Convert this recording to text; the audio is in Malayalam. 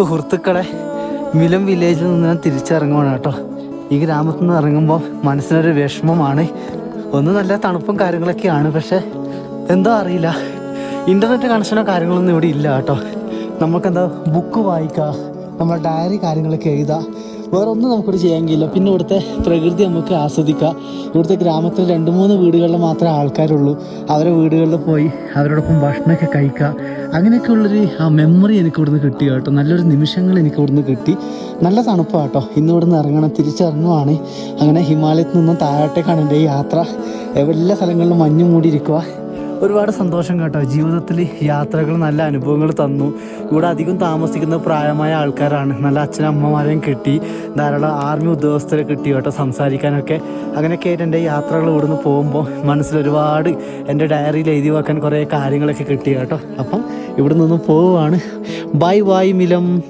സുഹൃത്തുക്കളെ മിലം വില്ലേജിൽ നിന്ന് ഞാൻ തിരിച്ചിറങ്ങുവാണ് കേട്ടോ. ഈ ഗ്രാമത്തിൽ നിന്ന് ഇറങ്ങുമ്പോൾ മനസ്സിനൊരു വിഷമമാണ്. ഒന്ന് നല്ല തണുപ്പും കാര്യങ്ങളൊക്കെയാണ് പക്ഷേ എന്തോ അറിയില്ല. ഇന്റർനെറ്റ് കണക്ഷനോ കാര്യങ്ങളൊന്നും ഇവിടെ ഇല്ല കേട്ടോ. നമുക്കെന്താ ബുക്ക് വായിക്കുക നമ്മുടെ ഡയറി കാര്യങ്ങളൊക്കെ എഴുതാം. വേറെ ഒന്നും നമുക്കിവിടെ ചെയ്യാൻ കഴിയില്ല പിന്നെ ഇവിടുത്തെ പ്രകൃതി നമുക്ക് ആസ്വദിക്കാം. ഇവിടുത്തെ ഗ്രാമത്തിൽ രണ്ട് മൂന്ന് വീടുകളിൽ മാത്രമേ ആൾക്കാരുള്ളൂ. അവരെ വീടുകളിൽ പോയി അവരോടൊപ്പം ഭക്ഷണമൊക്കെ കഴിക്കുക. അങ്ങനെയൊക്കെ ഉള്ളൊരു ആ മെമ്മറി എനിക്ക് ഇവിടുന്ന് കിട്ടി കേട്ടോ. നല്ലൊരു നിമിഷങ്ങൾ എനിക്ക് ഇവിടുന്ന് കിട്ടി. നല്ല തണുപ്പാണ് കേട്ടോ. ഇന്ന് ഇവിടുന്ന് ഇറങ്ങണം തിരിച്ചിറങ്ങുവാണ്. അങ്ങനെ ഹിമാലയത്തിൽ നിന്നും താഴോട്ടേക്കാണ് എന്റെ ഈ യാത്ര. എല്ലാ സ്ഥലങ്ങളിലും മഞ്ഞ് മൂടിയിരിക്കുക ഒരുപാട് സന്തോഷം കേട്ടോ. ജീവിതത്തിൽ യാത്രകൾ നല്ല അനുഭവങ്ങൾ തന്നു. ഇവിടെ അധികം താമസിക്കുന്ന പ്രായമായ ആൾക്കാരാണ്. നല്ല അച്ഛനമ്മമാരെയും കിട്ടി ധാരാളം ആർമി ഉദ്യോഗസ്ഥരെ കിട്ടി കേട്ടോ സംസാരിക്കാനൊക്കെ. അങ്ങനെയൊക്കെ ആയിട്ട് എന്റെ യാത്രകൾ ഇവിടുന്ന് പോകുമ്പോൾ മനസ്സിൽ ഒരുപാട് എന്റെ ഡയറിയിൽ എഴുതി വെക്കാൻ കുറേ കാര്യങ്ങളൊക്കെ കിട്ടി കേട്ടോ. അപ്പം ഇവിടെ നിന്ന് പോവുകയാണ്. Bye bye മിലം.